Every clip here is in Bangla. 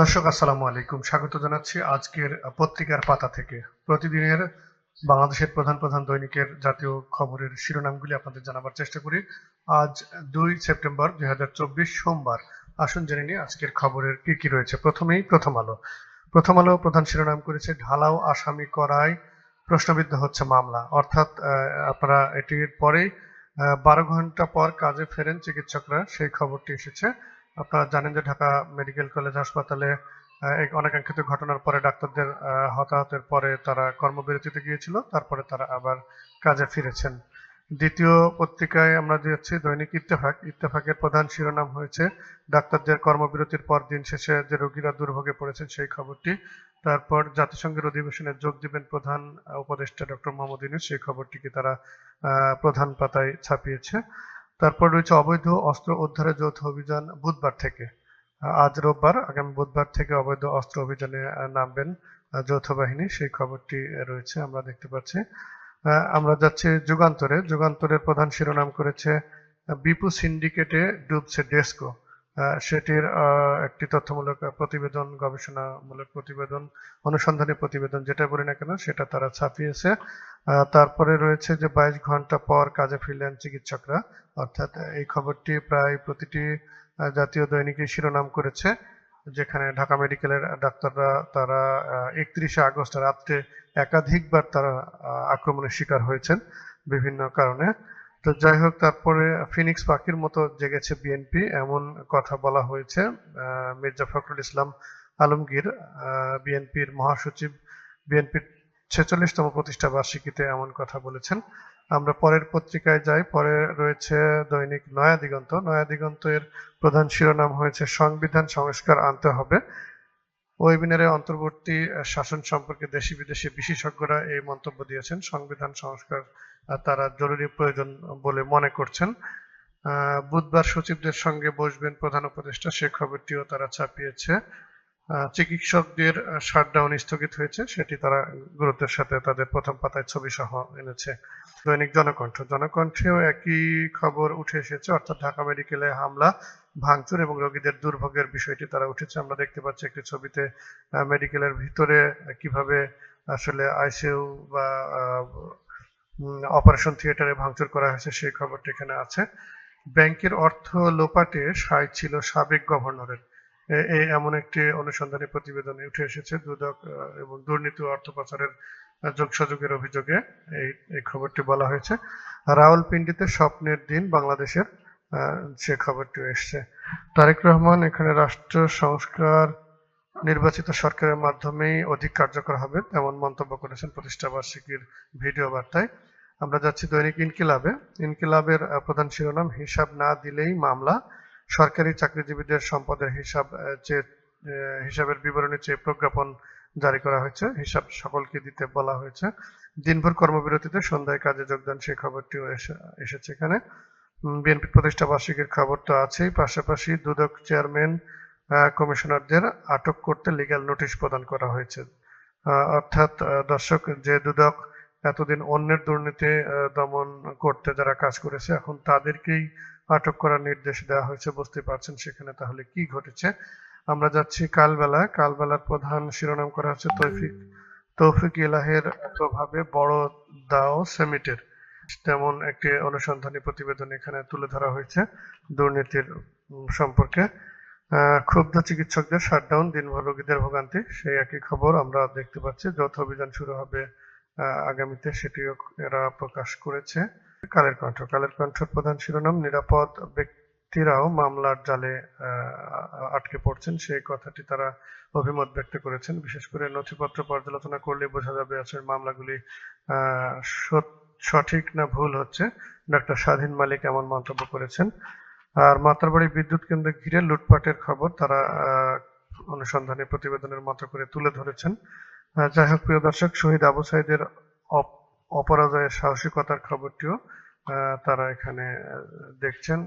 দর্শক, আসসালামু আলাইকুম। স্বাগত জানাচ্ছি আজকের পত্রিকার পাতা থেকে। প্রতিদিনের বাংলাদেশের প্রধান প্রধান দৈনিকের জাতীয় খবরের শিরোনামগুলি আপনাদের জানাবার চেষ্টা করি। আজ দুই সেপ্টেম্বর দুই হাজার চব্বিশ সোমবার। আসুন জেনে নিই আজকের খবরের কি কি রয়েছে। প্রথমেই প্রথম আলো। প্রথম আলো প্রধান শিরোনাম করেছে, ঢালাও আসামি করায় প্রশ্নবিদ্ধ হচ্ছে মামলা। অর্থাৎ আপনারা এটির পরেই বারো ঘণ্টা পর কাজে ফেরেন চিকিৎসকরা। সেই খবরটি এসেছে আপনারা জানেন যে ঢাকা মেডিকেল কলেজ হাসপাতালে এক অনাকাঙ্ক্ষিত ঘটনার পরে ডাক্তারদের হতাহতের পরে তারা কর্মবিরতিতে গিয়েছিল, তারপরে তারা আবার কাজে ফিরেছেন। দ্বিতীয় পত্রিকায় আমরা দিয়েছি দৈনিক ইত্তেফাক। ইত্তেফাকের প্রধান শিরোনাম হয়েছে, ডাক্তারদের কর্মবিরতির পর দিন শেষে যে রোগীরা দুর্ভোগে পড়েছেন সেই খবরটি। তারপর জাতিসংঘের অধিবেশনে যোগ দিবেন প্রধান উপদেষ্টা ডক্টর মোহাম্মদ ইউনূস, সেই খবরটিকে তারা প্রধান পাতায় ছাপিয়েছে। তারপর রয়েছে অবৈধ অস্ত্র উদ্ধারে যৌথ অভিযান বুধবার থেকে। আজ রোববার, আগামী বুধবার থেকে অবৈধ অস্ত্র অভিযানে নামবেন যৌথ বাহিনী। সেই খবরটি রয়েছে, আমরা দেখতে পাচ্ছি। আমরা যাচ্ছি যুগান্তরে। যুগান্তরের প্রধান শিরোনাম করেছে বিপু সিন্ডিকেটে ডুবছে ডেস্কো। সেটির একটি তথ্যমূলক প্রতিবেদন, গবেষণামূলক প্রতিবেদন, অনুসন্ধানী প্রতিবেদন যেটা বলি না কেন, সেটা তারা ছাপিয়েছে। তারপরে রয়েছে যে বাইশ ঘণ্টা পর কাজে ফিরলেন চিকিৎসকরা। অর্থাৎ এই খবরটি প্রায় প্রতিটি জাতীয় দৈনিকই শিরোনাম করেছে, যেখানে ঢাকা মেডিকেলের ডাক্তাররা তারা একত্রিশে আগস্ট রাত্রে একাধিকবার তারা আক্রমণের শিকার হয়েছেন বিভিন্ন কারণে। তো যাই হোক, তারপরে ফিনিক্স পাখির মতো জেগেছে বিএনপি এমন কথা বলা হয়েছে মির্জা ফখরুল ইসলাম আলমগীর বিএনপির মহাসচিব বিএনপির ছেচল্লিশতম প্রতিষ্ঠা বার্ষিকীতে এমন কথা বলেছেন। আমরা পরের পত্রিকায় যাই, পরে রয়েছে দৈনিক নয়া দিগন্ত। নয়া দিগন্তের প্রধান শিরোনাম হয়েছে, সংবিধান সংস্কার আনতে হবে। ওয়েবিনারে অন্তর্বর্তী শাসন সম্পর্কে দেশি বিদেশি বিশেষজ্ঞরা এই মন্তব্য দিয়েছেন, সংবিধান সংস্কার তারা জরুরি প্রয়োজন বলে মনে করছেন। বুধবার সচিবদের সঙ্গে বসবেন প্রধান উপদেষ্টা, সে খবরটিও তারা ছাপিয়েছে। চিকিৎসকদের শাটডাউন স্থগিত হয়েছে, সেটি তারা গুরুত্বের সাথে তাদের প্রথম পাতায় ছবি সহ এনেছে। দৈনিক জনকণ্ঠ, জনকণ্ঠেও একই খবর উঠে এসেছে, অর্থাৎ ঢাকা মেডিকেলে হামলা, ভাঙচুর এবং রোগীদের দুর্ভোগের বিষয়টি তারা উঠেছে। আমরা দেখতে পাচ্ছি একটি ছবিতে মেডিকেলের ভিতরে কীভাবে আসলে আইসিইউ বা অপারেশন থিয়েটারে ভাঙচুর করা হয়েছে, সেই খবরটি এখানে আছে। ব্যাংকের অর্থ লোপাটে সায় ছিল সাবেক গভর্নরের। এমন একটি অনুসন্ধানী প্রতিবেদনে উঠে এসেছে, দুদক এবং দুর্নীতি অর্থ পাচারের যোগসাযোগের অভিযোগে এই এই খবরটি বলা হয়েছে। রাওয়ালপিন্ডিতে স্বপ্নের দিন বাংলাদেশের সে খবরটি এসছে। তারেক রহমান এখানে রাষ্ট্র সংস্কার নির্বাচিত সরকারের মাধ্যমেই অধিক কার্যকর হবে তেমন মন্তব্য করেছেন প্রতিষ্ঠা বার্ষিকীর ভিডিও বার্তায়। আমরা যাচ্ছি দৈনিক ইনকিলাবে। ইনকিলাবের প্রধান শিরোনাম, হিসাব না দিলেই মামলা। সরকারি চাকরিজীবীদের সম্পদের হিসাব চেয়ে হিসাবের বিবরণী চেয়ে প্রজ্ঞাপন জারি করা হয়েছে, হিসাব সকলকে দিতে বলা হয়েছে। দিনভর কর্মবিরতিতে সন্ধ্যায় কাজে যোগদান সেই খবরটিও এসে- এসেছে এখানে। বিএনপি প্রতিষ্ঠা বার্ষিকীর খবর তো আছেই। পাশাপাশি দুদক চেয়ারম্যান কমিশনারদের আটক করতে লিগ্যাল নোটিশ প্রদান করা হয়েছে। অর্থাৎ দর্শক, যে দুদক এতদিন অন্যের দুর্নীতি দমন করতে যারা কাজ করেছে, এখন তাদেরকেই আটক করার নির্দেশ দেওয়া হয়েছে। বুঝতে পারছেন সেখানে তাহলে কি ঘটেছে? আমরা যাচ্ছি কালবেলা। কালবেলার প্রধান শিরোনাম করা হচ্ছে তৌফিক তৌফিক ইলাহের প্রভাবে বড় দাও সেমিটের। তেমন একটি অনুসন্ধানী প্রতিবেদন এখানে তুলে ধরা হয়েছে দুর্নীতির সম্পর্কে। ক্ষুব্ধ চিকিৎসকদের শাটডাউন দিনভর রোগীদের ভোগান্তি, সেই একই খবর আমরা দেখতে পাচ্ছি। যৌথ অভিযান শুরু হবে আগামীতে সেটিও এরা প্রকাশ করেছে। কালের কণ্ঠ, কালের কণ্ঠের প্রধান শিরোনাম, নিরাপদ ব্যক্তিরাও মামলার জালে আটকে পড়ছেন। সেই কথাটি তারা অভিমত ব্যক্ত করেছেন। বিশেষ করে নথিপত্র পর্যালোচনা করলে বোঝা যাবে আসলে মামলাগুলি সঠিক না ভুল হচ্ছে। ডক্টর স্বাধীন মালিক এমন মন্তব্য করেছেন। আর মাতারবাড়ি বিদ্যুৎ কেন্দ্র ঘিরে লুটপাটের খবর তারা অনুসন্ধানী প্রতিবেদনের মতো করে তুলে ধরেছেন। যাই হোক, প্রিয় দর্শক, শহীদ আবু সাইদের অপরাজয়ের সাহসিকতার খবরটিও তারা এখানে দেখছেন।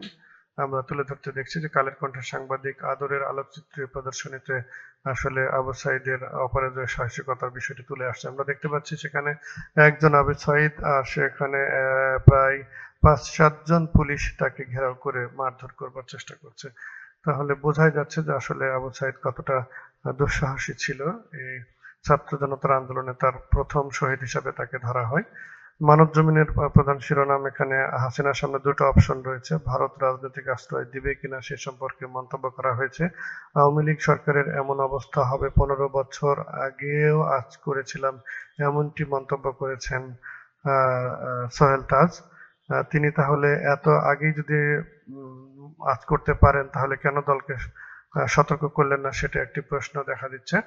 আমরা তুলে ধরতে দেখছি যে কালের কণ্ঠের সাংবাদিক আদরের আলোকচিত্র প্রদর্শনীতে আসলে আবু সাইদের অপরাজয়ের সাহসিকতার বিষয়টি তুলে আসছে। আমরা দেখতে পাচ্ছি সেখানে একজন আবু সাইদ আর সেখানে প্রায় পাঁচ সাতজন পুলিশ তাকে ঘেরাও করে মারধর করবার চেষ্টা করছে। তাহলে বোঝাই যাচ্ছে যে আসলে আবু সাইদ কতটা দুঃসাহসী ছিল। এই ছাত্র জনতার আন্দোলনে তার প্রথম শহীদ হিসাবে তাকে ধরা হয়। মানব জমিনের প্রধান শিরোনাম এখানে হাসিনার সামনে দুটো অপশন রয়েছে। ভারত রাজনৈতিক আশ্রয় দিবে কিনা সে সম্পর্কে মন্তব্য করা হয়েছে। আওয়ামী লীগ সরকারের এমন অবস্থা হবে পনেরো বছর আগেও আজ করেছিলাম, এমনটি মন্তব্য করেছেন সোহেল তাজ। তিনি তাহলে এত আগেই যদি আজ করতে পারেন, তাহলে কেন দলকে সতর্ক করলেন না সেটা একটি প্রশ্ন দেখা দিচ্ছে।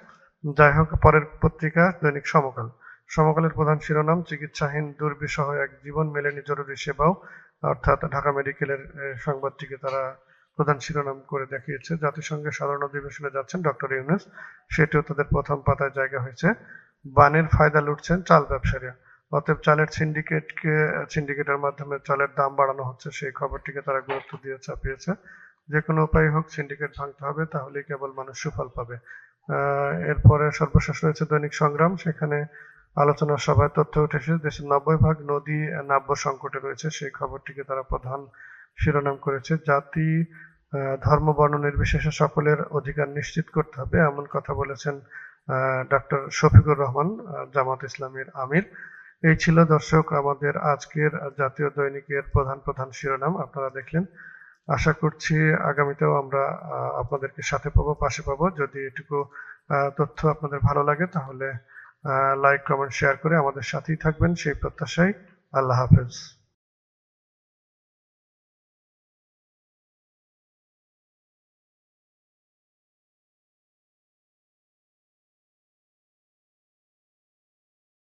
যাই হোক, পরের পত্রিকা, দৈনিক সমকাল। সমকালের প্রধান শিরোনাম, চিকিৎসাহীন, দুর্বিষহ এক জীবন মেলেনি জরুরি সেবাও, অর্থাৎ ঢাকা মেডিকেলের সংবাদটিকে তারা প্রধান শিরোনাম করে দেখিয়েছে। জাতিসংঘের সাধারণ অধিবেশনে যাচ্ছেন ডক্টর ইউনুস। সেটিও তাদের প্রথম পাতায় জায়গা হয়েছে। বানের ফায়দা লুটছেন চাল ব্যবসায়ীরা। অতএব চালের সিন্ডিকেটকে সিন্ডিকেটের মাধ্যমে চালের দাম বাড়ানো হচ্ছে, সেই খবরটিকে তারা গুরুত্ব দিয়ে ছাপিয়েছে যে কোনো উপায় হোক সিন্ডিকেট ভাঙতে হবে, তাহলেই কেবল মানুষ সুফল পাবে। এরপরে সর্বশেষ রয়েছে দৈনিক সংগ্রাম। সেখানে আলোচনা সভায় তথ্য উঠেছে দেশের নব্বই ভাগ নদী নাব্য সংকটে রয়েছে, সেই খবরটিকে তারা প্রধান শিরোনাম করেছে। জাতি ধর্ম, বর্ণ নির্বিশেষে সকলের অধিকার নিশ্চিত করতে হবে, এমন কথা বলেছেন ডক্টর শফিকুর রহমান জামাত ইসলামের আমির। এই ছিল দর্শক আমাদের আজকের জাতীয় দৈনিকের প্রধান প্রধান শিরোনাম, আপনারা দেখলেন। আশা করছি আগামীতেও আমরা আপনাদেরকে সাথে পাবো, পাশে পাবো। যদি এটুকু তথ্য আপনাদের ভালো লাগে তাহলে লাইক কমেন্ট শেয়ার করে আমাদের সাথেই থাকবেন। সেই প্রত্যাশায় আল্লাহ হাফেজ।